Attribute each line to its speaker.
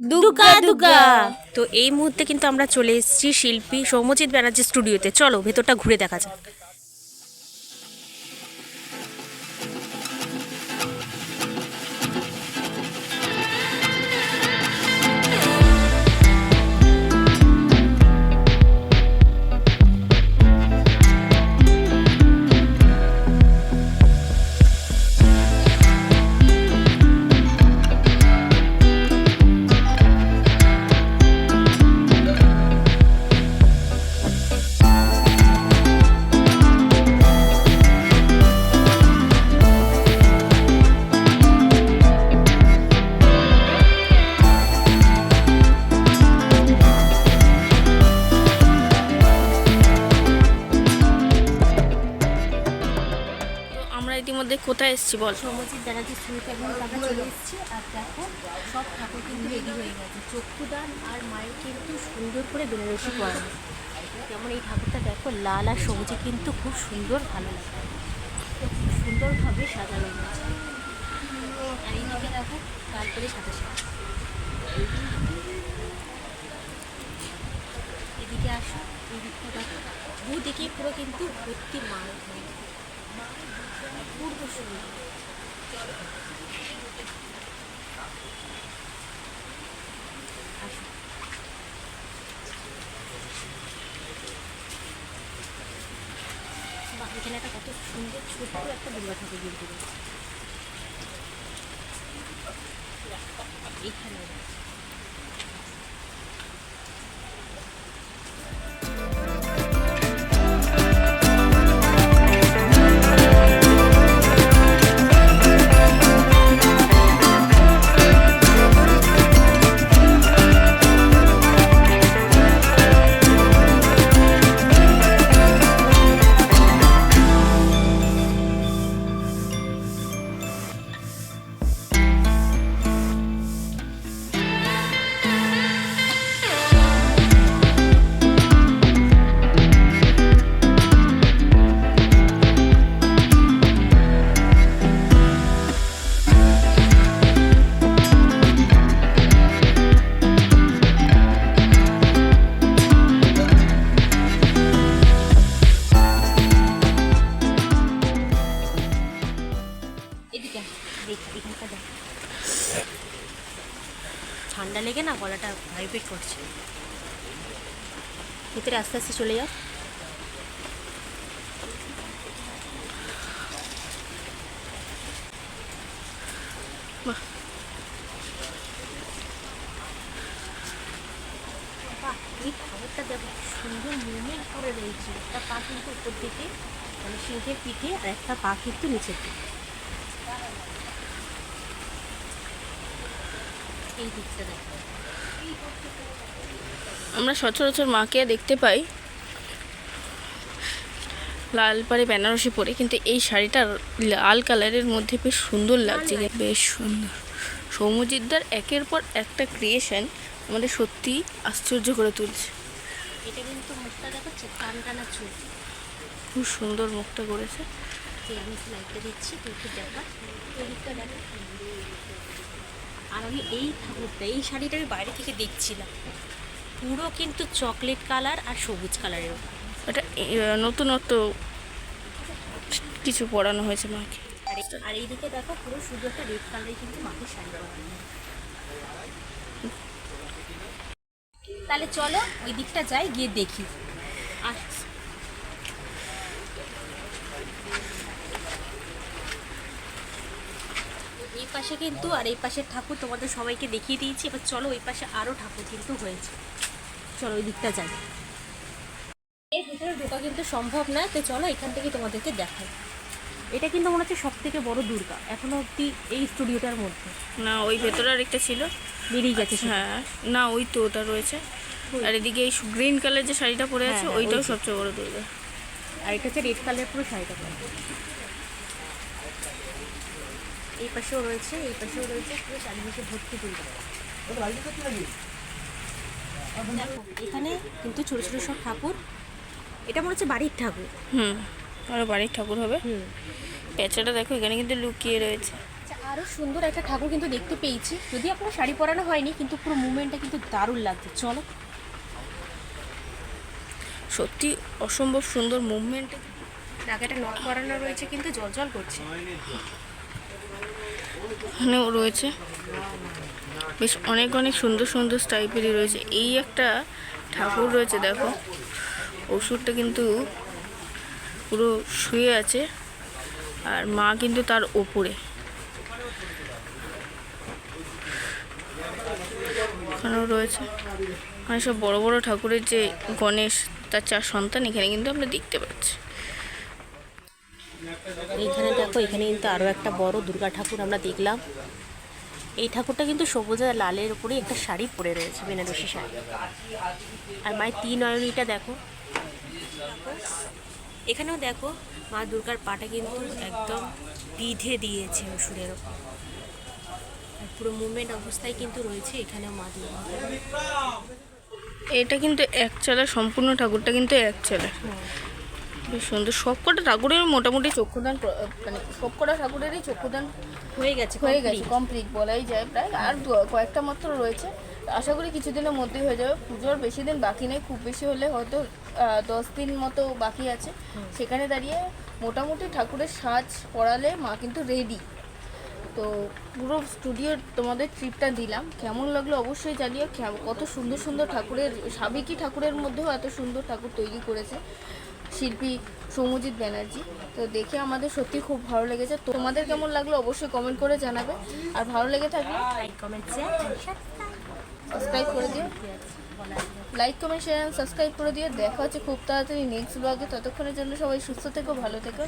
Speaker 1: দুগা দুগা
Speaker 2: তো এই মুহূর্তে কিন্তু আমরা চলে এসেছি শিল্পী সৌম্যজিৎ ব্যানার্জি স্টুডিওতে। চলো ভেতরটা ঘুরে দেখা যাক। আমরা ইতিমধ্যে কোথায় এসেছি বল?
Speaker 1: সৌম্যজিৎ ব্যানার্জি স্টুডিওতে একদম আমরা চলে এসেছি। আর দেখো, সব ঠাকুর কিন্তু রেডি হয়ে গেছে। চক্ষুদান আর মায়ের কিন্তু সুন্দর করে বেনারসি পরানো। যেমন এই ঠাকুরটা দেখো, লাল আর সবুজে কিন্তু খুব সুন্দর ভালো লাগে। খুব সুন্দরভাবে সাজানো হয়েছে। আর এইদিকে দেখো, তারপরে সাথে সাথে এদিকে আসো, এই দিকটা দেখো। দুদিকে পুরো কিন্তু ভর্তি মা এখানে পূর্ব। বাহ, এখানে একটা কত সুন্দর ছোট্ট একটা দুর্গা ঠাকুর রয়েছে। এখানে ঠান্ডা লেগে না গলাটা ভাইব্রেট করছে। ভিতরে আস্তে আস্তে চলে যাও। এই খাবারটা দেখো, সুন্দর মুভমেন্ট করে রয়েছে। একটা পা কিন্তু উপর দিকে মানে সিংহের পিঠে, আর একটা পা কিন্তু নিচের দিকে। এই দিকটা দেখো।
Speaker 2: আমরা সচরাচর মাকে দেখতে পাই লাল পাড়ে বেনারসি পরে কিন্তু এই শাড়িটা লাল কালারের মধ্যে বেশ সুন্দর লাগছে। বেশ সুন্দর। সৌম্যজিৎদার একের পর একটা ক্রিয়েশন আমাদের সত্যি আশ্চর্য করে তুলছে।
Speaker 1: এটা কিন্তু মুখটা দেখো টান টানা চুল।
Speaker 2: খুব সুন্দর মুখটা করেছে।
Speaker 1: আমি লাইটটা দিচ্ছি তুই একটু দেখা দেখা। আর আমি এই ঠাকুরটা এই শাড়িটা আমি বাইরে থেকে দেখছিলাম। পুরো কিন্তু চকলেট কালার আর সবুজ কালারের
Speaker 2: এটা নতুনত্ব কিছু পড়ানো হয়েছে মাকে।
Speaker 1: আর এই- আর এইদিকে দেখো পুরো শুধু একটা রেড কালারের কিন্তু মাকে শাড়ি পরানো তাহলে চলো ওই দিকটা যাই গিয়ে দেখি। আর এই পাশে কিন্তু আর এই পাশের ঠাকুর তোমাদের সবাইকে দেখিয়ে দিয়েছি। এবার চলো ওই পাশে আরও ঠাকুর কিন্তু হয়েছে। চলো ওই দিকটা যাই। এর ভিতরে ঢোকা কিন্তু সম্ভব না তো চলো এখান থেকে তোমাদেরকে দেখাই। এটা কিন্তু মনে হচ্ছে সব থেকে বড় দুর্গা এখনও অব্দি এই স্টুডিওটার মধ্যে।
Speaker 2: না ওই ভেতরে আরেকটা ছিল।
Speaker 1: বেরিয়ে গেছে
Speaker 2: হ্যাঁ না ওই তো ওটা রয়েছে। আর এদিকে এই গ্রিন কালার যে শাড়িটা পরে আছে
Speaker 1: হ্যাঁ,
Speaker 2: ওইটাও সবচেয়ে বড় দুর্গা।
Speaker 1: আর এটা হচ্ছে রেড কালার পুরো শাড়িটা পরা। এই পাশেও রয়েছে এই পাশেও রয়েছে পুরো চারিদিকে ভর্তি দেখো এখানে কিন্তু ছোট ছোট সব ঠাকুর। এটা মনে হচ্ছে বাড়ির ঠাকুর।
Speaker 2: হুম আরও বাড়ির ঠাকুর হবে।
Speaker 1: হুম।
Speaker 2: প্যাঁচাটা দেখো এখানে কিন্তু লুকিয়ে রয়েছে।
Speaker 1: আচ্ছা, আর আরও সুন্দর একটা ঠাকুর কিন্তু দেখতে পেয়েছি। যদি আপনার শাড়ি পরানো হয়নি কিন্তু পুরো মুভমেন্টটা কিন্তু দারুণ লাগছে। চলো।
Speaker 2: সত্যি অসম্ভব সুন্দর মুভমেন্ট।
Speaker 1: একটা নট পরানো রয়েছে কিন্তু জল জল করছে।
Speaker 2: এখানেও রয়েছে। বেশ অনেক অনেক সুন্দর সুন্দর টাইপেরই রয়েছে। এই একটা ঠাকুর রয়েছে, দেখো। ওষুধটা কিন্তু পুরো শুয়ে আছে। আর মা কিন্তু তার ওপরে। এখানেও রয়েছে। মানে সব বড় বড় ঠাকুরের যে গণেশ, তার চার সন্তান, এখানে কিন্তু আমরা দেখতে পাচ্ছি।
Speaker 1: এইখানে দেখো এখানে কিন্তু আরও একটা বড় দুর্গা ঠাকুর আমরা দেখলাম। এই ঠাকুরটা কিন্তু সবুজ আর লালের উপরে একটা শাড়ি পরে রয়েছে বেনারসি শাড়ি। আর মায়ের তিন নয়নীটা দেখো। এখানেও দেখো মা দুর্গার পাটা কিন্তু একদম বিধে দিয়েছে ওষুধের ওপর। পুরো মুভমেন্ট অবস্থায় কিন্তু রয়েছে এখানেও মা দুর্গা।
Speaker 2: এটা কিন্তু এক চালা সম্পূর্ণ ঠাকুরটা কিন্তু এক চালা বেশ সুন্দর। সবকটা ঠাকুরের মোটামুটি চক্ষুদান মানে সবকটা ঠাকুরেরই চক্ষুদান
Speaker 1: হয়ে গেছে
Speaker 2: হয়ে গেছে কমপ্লিট বলাই যায় প্রায়। আর কয়েকটা মাত্র রয়েছে। আশা করি কিছুদিনের মধ্যেই হয়ে যাবে। পুজোর বেশি দিন বাকি নেই। খুব বেশি হলে হয়তো দশ দিন মতো বাকি আছে। সেখানে দাঁড়িয়ে মোটামুটি ঠাকুরের সাজ পড়ালে মা কিন্তু রেডি তো পুরো স্টুডিওর তোমাদের ট্রিপটা দিলাম। কেমন লাগল অবশ্যই জানিও। কত সুন্দর সুন্দর ঠাকুরের সাবেকি ঠাকুরের মধ্যেও এত সুন্দর ঠাকুর তৈরি করেছে। শিল্পী সৌমজিৎ ব্যানার্জি। তো দেখে আমাদের সত্যি খুব ভালো লেগেছে। তোমাদের কেমন লাগল অবশ্যই কমেন্ট করে জানাবে। আর ভালো লেগে থাকলে
Speaker 1: লাইক কমেন্ট শেয়ার
Speaker 2: সাবস্ক্রাইব করে দিও। লাইক কমেন্ট শেয়ার সাবস্ক্রাইব করে দিও। দেখা হচ্ছে খুব তাড়াতাড়ি নেক্সট ব্লগে ততক্ষণের জন্য সবাই সুস্থ থেকো ভালো থেকো।